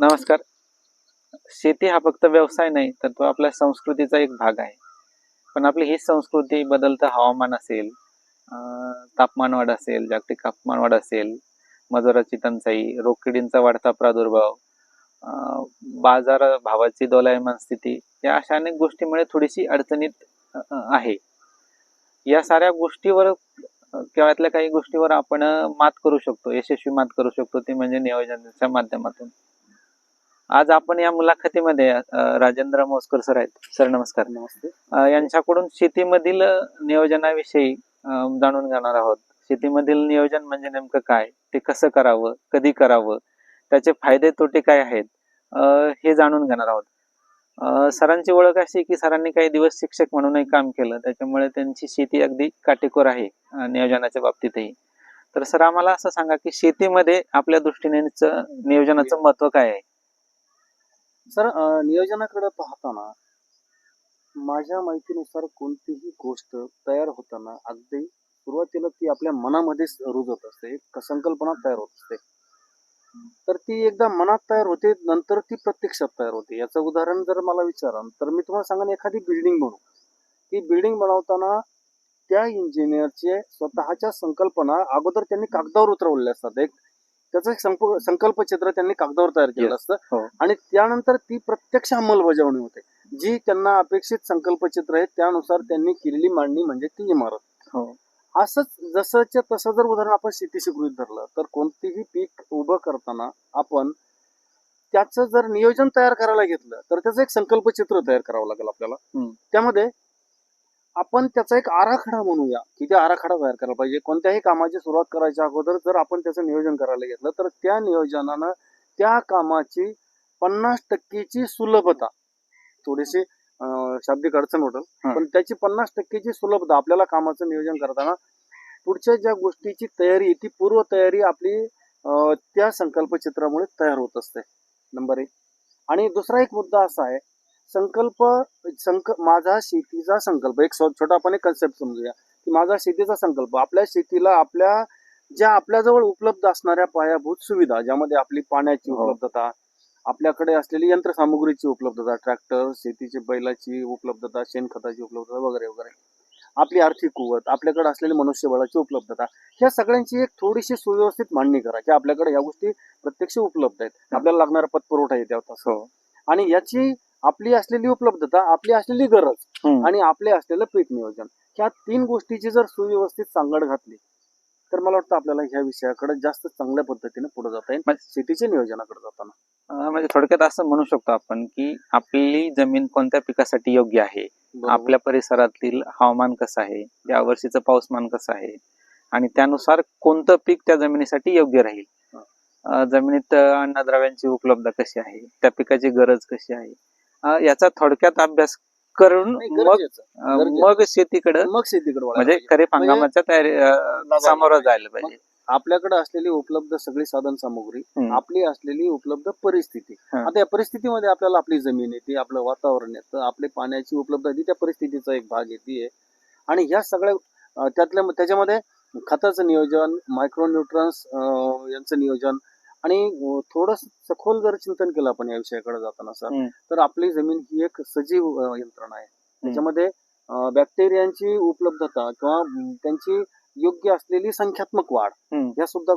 नमस्कार. शेती हा फक्त व्यवसाय नाही तर तो आपल्या संस्कृतीचा एक भाग आहे. पण आपली ही संस्कृती बदलतं हवामान असेल तापमानवाढ असेल जागतिक तापमानवाढ असेल मजुराची टंचाई रोगकिडींचा वाढता प्रादुर्भाव बाजार भावाची दोलायमान स्थिती या अशा अनेक गोष्टीमुळे थोडीशी अडचणीत आहे. या साऱ्या गोष्टीवर किंवा यातल्या काही गोष्टीवर आपण मात करू शकतो यशस्वी मात करू शकतो ते म्हणजे नियोजनाच्या माध्यमातून. आज आपण या मुलाखतीमध्ये राजेंद्र मोस्कर सर आहेत. सर नमस्कार. नमस्ते. यांच्याकडून शेतीमधील नियोजनाविषयी जाणून घेणार आहोत. शेतीमधील नियोजन म्हणजे नेमकं काय? ते कसं करावं? कधी करावं? त्याचे फायदे तोटे काय आहेत? हे जाणून घेणार आहोत. सरांची ओळख अशी की सरांनी काही दिवस शिक्षक म्हणूनही काम केलं. त्याच्यामुळे त्यांची शेती अगदी काटेकोर आहे नियोजनाच्या बाबतीतही. तर सर आम्हाला असं सांगा की शेतीमध्ये आपल्या दृष्टीने नियोजनाचं महत्त्व काय आहे? सर नियोजनाकडे पाहताना माझ्या माहितीनुसार कोणतीही गोष्ट तयार होताना अगदी सुरुवातीला ती आपल्या मनामध्येच रुजत असते. एक संकल्पना तयार होत असते. तर ती एकदा मनात तयार होते नंतर ती प्रत्यक्षात तयार होते. याचं उदाहरण जर मला विचाराल तर मी तुम्हाला सांगेन एखादी बिल्डिंग बनवू. ती बिल्डिंग बनवताना त्या इंजिनियरचे स्वतःच्या संकल्पना अगोदर त्यांनी कागदावर उतरवलेल्या असतात. एक त्याचं एक संप- संकल्पचित्र त्यांनी कागदावर तयार Yes. असतं हो. आणि त्यानंतर ती प्रत्यक्ष अंमलबजावणी होते जी त्यांना अपेक्षित संकल्पचित्र आहे त्यानुसार त्यांनी केलेली मांडणी म्हणजे ती इमारत हो असंच जसंच्या तसं जर उदाहरण आपण शेतीशी गृहीत धरलं तर कोणतेही पीक उभं करताना आपण त्याचं जर नियोजन तयार करायला घेतलं तर त्याचं एक संकल्पचित्र तयार करावं लागेल आपल्याला. त्यामध्ये आपण त्याचा एक आराखडा म्हणूया की ते आराखडा तयार करायला पाहिजे. कोणत्याही कामाची सुरुवात करायच्या अगोदर जर आपण त्याचं नियोजन करायला घेतलं तर त्या नियोजनानं त्या कामाची पन्नास टक्केची सुलभता. थोडीशी शाब्दिक अडचण होतं. हं. पण त्याची पन्नास टक्केची सुलभता आपल्याला कामाचं नियोजन करताना पुढच्या ज्या गोष्टीची तयारी ती पूर्व तयारी आपली त्या संकल्पचित्रामुळे तयार होत असते. नंबर एक. आणि दुसरा एक मुद्दा असा आहे संकल्प संक माझा शेतीचा संकल्प. एक छोटा आपण एक कन्सेप्ट समजूया की माझा शेतीचा संकल्प. आपल्या शेतीला आपल्या ज्या आपल्याजवळ उपलब्ध असणाऱ्या पायाभूत सुविधा ज्यामध्ये आपली पाण्याची हो. उपलब्धता आपल्याकडे असलेली यंत्रसामुग्रीची उपलब्धता ट्रॅक्टर शेतीची बैलाची उपलब्धता शेणखताची उपलब्धता वगैरे वगैरे. आपली आर्थिक कुवत आपल्याकडे असलेली मनुष्यबळाची उपलब्धता. ह्या सगळ्यांची एक थोडीशी सुव्यवस्थित मांडणी करा की आपल्याकडे ह्या गोष्टी प्रत्यक्ष उपलब्ध आहेत. आपल्याला लागणारा पतपुरवठा येते हो. आणि याची आपली असलेली उपलब्धता आपली असलेली गरज हम्म. आणि आपले असलेलं पीक नियोजन. ह्या तीन गोष्टीची जर सुव्यवस्थित सांगड घातली तर मला वाटतं आपल्याला ह्या विषयाकडे जास्त चांगल्या पद्धतीने पुढे जाता येईल म्हणजे- शेतीच्या नियोजनाकडे जाताना. अं, म्हणजे थोडक्यात असं म्हणू शकतो आपण की आपली जमीन कोणत्या पिकासाठी योग्य आहे? आपल्या परिसरातील हवामान कसं आहे? या वर्षीचं पाऊसमान कसं आहे? आणि त्यानुसार कोणतं पीक त्या जमिनीसाठी योग्य राहील. अं, जमिनीत अं, अन्नद्रव्यांची उपलब्धता कशी आहे? त्या पिकाची गरज कशी आहे? याचा थोडक्यात अभ्यास करून मग. मग शेतीकडे मग शेतीकडे म्हणजे. खरीप म्हणजे हंगामाच्या तयारी अं, लागायला सामोरं. जायला पाहिजे आपल्याकडे असलेली उपलब्ध सगळी साधन सामुग्री. आपली असलेली उपलब्ध परिस्थिती. आता या परिस्थितीमध्ये आपल्याला आपली जमीन येते आपलं वातावरण येतं आपली पाण्याची उपलब्धता ती त्या परिस्थितीचा एक भाग येते आणि ह्या सगळ्या त्यातल्या त्याच्यामध्ये खताचं नियोजन मायक्रोन्यूट्रन्स यांचं नियोजन आणि थोडस सखोल जर चिंतन केलं आपण या विषयाकडे जाताना सर. तर आपली जमीन ही एक सजीव यंत्रणा आहे त्याच्यामध्ये बॅक्टेरियांची उपलब्धता किंवा त्यांची योग्य असलेली संख्यात्मक वाढ. या सुद्धा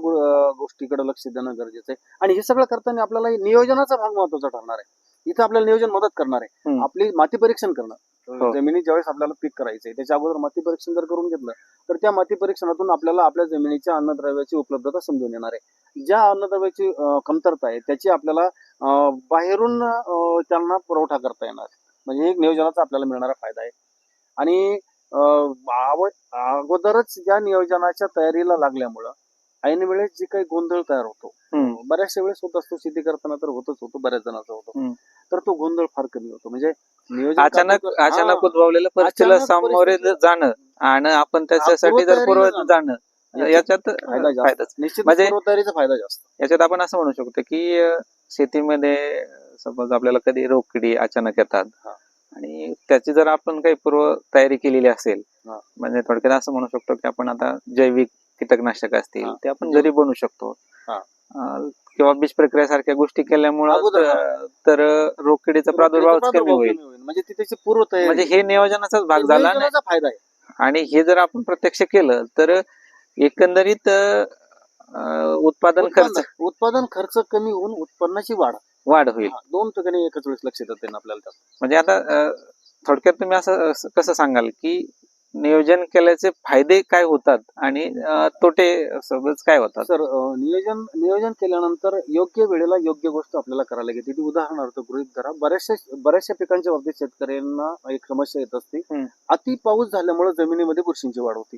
गोष्टीकडे लक्ष देणं गरजेचं आहे आणि हे सगळं करताना आपल्याला नियोजनाचा भाग महत्त्वाचा ठरणार आहे इथं आपल्याला नियोजन मदत करणार आहे. आपली माती परीक्षण करणं हो. जमिनीत ज्यावेळेस आपल्याला पीक करायचंय त्याच्या अगोदर माती परीक्षण जर करून घेतलं तर त्या माती परीक्षणातून आपल्याला आपल्या जमिनीच्या अन्नद्रव्याची उपलब्धता समजून येणार आहे. ज्या अन्नद्रव्याची अं, कमतरता आहे त्याची आपल्याला अं, बाहेरून अं, त्यांना पुरवठा करता येणार. म्हणजे एक नियोजनाचा आपल्याला मिळणारा फायदा आहे. आणि अं, आव- अगोदरच ज्या नियोजनाच्या तयारीला लागल्यामुळं ऐन वेळेस जी काही गोंधळ तयार होतो. बऱ्याचशा वेळेस होत असतो शेती करताना तर होतच होतो बऱ्याच जणांचा होतो. तर तो गोंधळ फार कमी होतो म्हणजे अचानक. अचानक उद्भवलेल्या परिस्थितीला सामोरे जाणं आणि आपण त्याच्यासाठी जर पूर्व जाणं याच्यात म्हणजे- फायदा जास्त याच्यात आपण असं म्हणू शकतो की शेतीमध्ये सपोज आपल्याला कधी रोगकिडी अचानक येतात. आणि त्याची जर आपण काही पूर्व तयारी केलेली असेल. म्हणजे थोडक्यात असं म्हणू शकतो की आपण आता जैविक कीटकनाशक असतील. ते आपण घरी बनवू शकतो. किंवा बीज प्रक्रिया सारख्या गोष्टी केल्यामुळं तर- रोगकिडीचा प्रादुर्भाव कमी होईल. म्हणजे ती त्याची पूर्व म्हणजे हे नियोजनाचाच भाग झाला फायदा आहे. आणि हे जर आपण प्रत्यक्ष केलं तर एकंदरीत उत्पादन खर्च उत्पादन खर्च कमी होऊन उत्पन्नाची वाढ. वाढ होईल. दोन ठिकाणी एकच वेळेस लक्ष देता येईल आपल्याला. म्हणजे आता थोडक्यात तुम्ही असं कसं सांगाल की नियोजन केल्याचे फायदे काय होतात आणि तोटे सोबत काय होतात? सर नियोजन नियोजन केल्यानंतर योग्य वेळेला योग्य गोष्ट आपल्याला करायला घेते ती उदाहरणार्थ गृहित धरा बऱ्याचशा बऱ्याचशा पिकांच्या बाबतीत शेतकऱ्यांना एक समस्या येत असते. अति पाऊस झाल्यामुळे जमिनीमध्ये बुरशींची वाढ होती.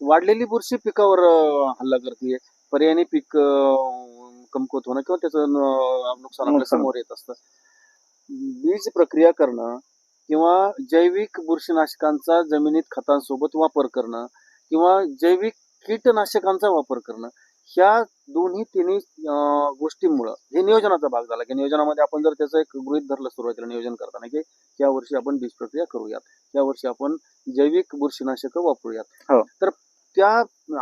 वाढलेली बुरशी पिकावर हल्ला करते. पर्यायाने पीक कमकुवत होणं किंवा त्याचं नुकसान आपल्या. समोर येत असतं. बीज प्रक्रिया करणं किंवा जैविक बुरशीनाशकांचा जमिनीत खतांसोबत वापर करणं किंवा जैविक कीटनाशकांचा वापर करणं ह्या दोन्ही तिन्ही गोष्टींमुळं हे नियोजनाचा भाग झाला की नियोजनामध्ये आपण जर त्याचं एक गृहित धरलं सुरुवातीला नियोजन करताना की या वर्षी आपण बीज प्रक्रिया करूयात या वर्षी आपण जैविक बुरशीनाशक वापरूयात हो. तर त्या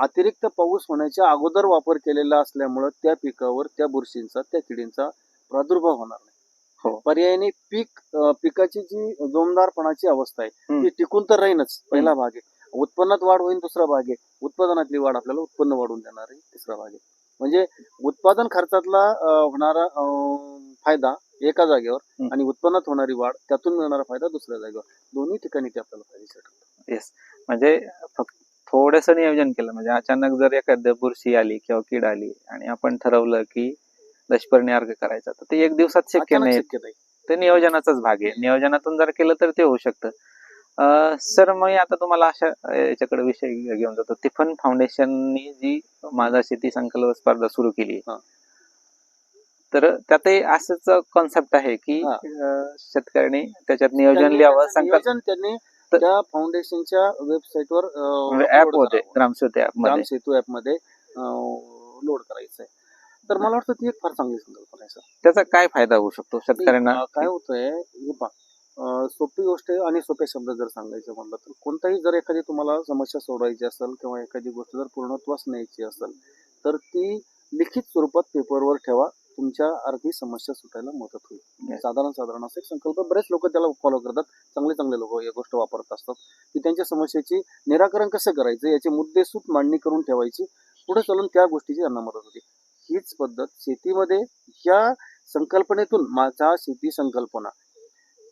अतिरिक्त पाऊस होण्याच्या अगोदर वापर केलेला असल्यामुळं त्या पिकावर त्या बुरशींचा त्या किडींचा प्रादुर्भाव होणार नाही हो. पर्यायाने पीक अं, पिकाची जी जोमदारपणाची अवस्था आहे हम्म. ती टिकून तर राहीनच पहिला भाग आहे उत्पन्नात वाढ होईल दुसरा भाग आहे उत्पादनातली वाढ आपल्याला उत्पन्न वाढून देणार आहे तिसरा भाग आहे म्हणजे उत्पादन खर्चातला अं, होणारा अं, फायदा एका जागेवर हम्म. आणि उत्पन्नात होणारी वाढ त्यातून मिळणारा फायदा दुसऱ्या जागेवर दोन्ही ठिकाणी ते आपल्याला फायदेशीर ठरतं. म्हणजे फक्त थोडस नियोजन केलं म्हणजे अचानक जर एखाद्या बुरशी आली किंवा कीड आली आणि आपण ठरवलं की दशपर्णी अर्घ करायचा. तर ते एक दिवसात शक्य नाही. आहे. ते नियोजनाचाच भाग आहे. नियोजनातून जर केलं तर ते होऊ शकतं. सर मग आता तुम्हाला अशा याच्याकडे विषय घेऊन जातो. तिफन फाउंडेशननी जी माझा शेती संकल्प स्पर्धा सुरू केली. तर त्यातही असंच कॉन्सेप्ट आहे की शेतकऱ्यांनी त्याच्यात नियोजन लिहावं संकल्प त्यांनी त्या फाउंडेशनच्या वेबसाईटवर ऍप होते ग्रामस्वते ऍपमध्ये. लोड करायचंय. तर मला वाटतं ती एक फार चांगली संकल्पना आहे सर. त्याचा काय फायदा होऊ शकतो शेतकऱ्यांना? अं, काय होतंय हे पहा अं, सोपी गोष्ट आहे आणि सोप्या शब्दात जर सांगायचं म्हणलं तर कोणताही जर एखादी तुम्हाला समस्या सोडवायची असेल किंवा एखादी गोष्ट जर पूर्णत्वास न्यायची असेल तर ती लिखित स्वरूपात पेपरवर ठेवा. तुमच्या अर्धी समस्या सुटायला मदत होईल. Yes. साधारण साधारण असा एक संकल्प. बरेच लोक त्याला फॉलो करतात. चांगले चांगले लोक या गोष्ट वापरत असतात की त्यांच्या समस्येची निराकरण कसं करायचं याची मुद्देसूद मांडणी करून ठेवायची. पुढे चालून त्या गोष्टीची त्यांना मदत होते. हीच पद्धत शेतीमध्ये या संकल्पनेतून माझा शेती संकल्पना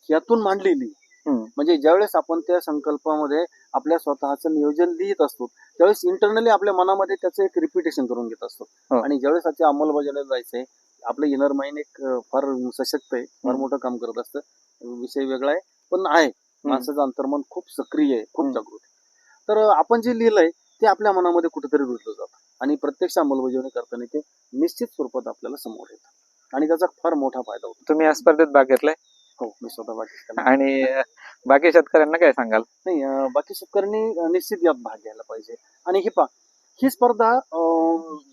यातून मांडलेली. म्हणजे ज्यावेळेस आपण त्या संकल्पामध्ये आपल्या स्वतःचं नियोजन लिहित असतो त्यावेळेस इंटरनली आपल्या मनामध्ये त्याचं एक रिपिटेशन करून घेत असतो हो. आणि ज्यावेळेस त्याच्या अंमलबजावणीला जायचंय आपलं इनर माइंड एक फार सशक्त आहे फार. मोठं काम करत असतं विषय वेगळा आहे पण आहे माणसाचं अंतर्मन खूप सक्रिय आहे खूप. जागृत तर आपण जे लिहिलंय ते आपल्या मनामध्ये कुठेतरी रुजलं जातं. आणि प्रत्यक्ष अंमलबजावणी करताना ते निश्चित स्वरूपात आपल्याला समोर येतं. आणि त्याचा फार मोठा फायदा होतो. तुम्ही या स्पर्धेत भाग घेतलाय? हो मी स्वतः वाटत आणि बाकी शेतकऱ्यांना काय सांगाल? नाही बाकी शेतकऱ्यांनी निश्चित यात भाग घ्यायला पाहिजे. आणि हे पा ही स्पर्धा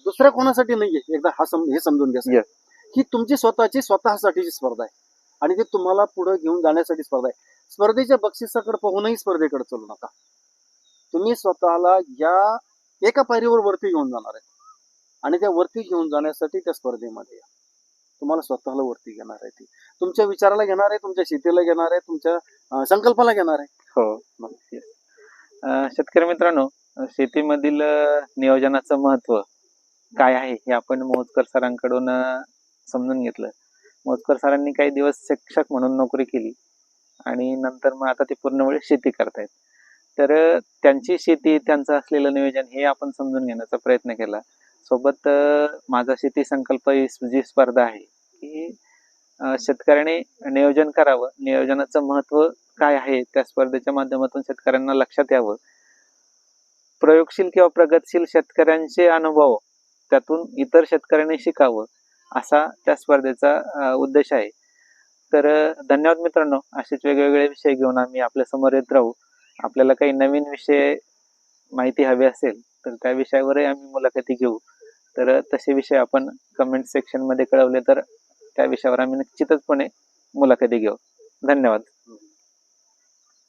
दुसऱ्या कोणासाठी नाहीये? एकदा हा सम हे समजून घ्या. ही तुमची स्वतःची स्वतःसाठीची स्पर्धा आहे. आणि ती तुम्हाला पुढे घेऊन जाण्यासाठी स्पर्धा आहे. स्पर्धेच्या बक्षिसाकडे पाहूनही स्पर्धेकडे चालू नका. तुम्ही स्वतःला या एका पायरीवर वरती घेऊन जाणार आहे. आणि त्या वरती घेऊन जाण्यासाठी त्या स्पर्धेमध्ये या. तुम्हाला स्वतःला वरती घेणार आहे ती. तुमच्या विचाराला घेणार आहे तुमच्या शेतीला घेणार आहे तुमच्या संकल्पाला घेणार आहे. हो. शेतकरी मित्रांनो शेतीमधील नियोजनाचं महत्त्व काय आहे हे आपण मोजकर सरांकडून समजून घेतलं. मोजकर सरांनी काही दिवस शिक्षक म्हणून नोकरी केली आणि नंतर मग आता ते पूर्ण वेळ शेती करतायत. तर त्यांची शेती त्यांचं असलेलं नियोजन हे आपण समजून घेण्याचा प्रयत्न केला. सोबत माझा शेती संकल्प ही जी स्पर्धा आहे की शेतकऱ्याने नियोजन करावं. नियोजनाचं महत्त्व काय आहे त्या स्पर्धेच्या माध्यमातून शेतकऱ्यांना लक्षात यावं. प्रयोगशील किंवा प्रगतशील शेतकऱ्यांचे अनुभव त्यातून इतर शेतकऱ्यांनी शिकावं असा त्या स्पर्धेचा उद्देश आहे. तर धन्यवाद मित्रांनो. असेच वेगवेगळे विषय घेऊन आम्ही आपल्यासमोर येत राहू. आपल्याला काही नवीन विषय माहिती हवी असेल तर त्या विषयावरही आम्ही मुलाखती घेऊ. तर तसे विषय आपण कमेंट सेक्शनमध्ये कळवले तर त्या विषयावर आम्ही निश्चितचपणे मुलाखती घेऊ. धन्यवाद.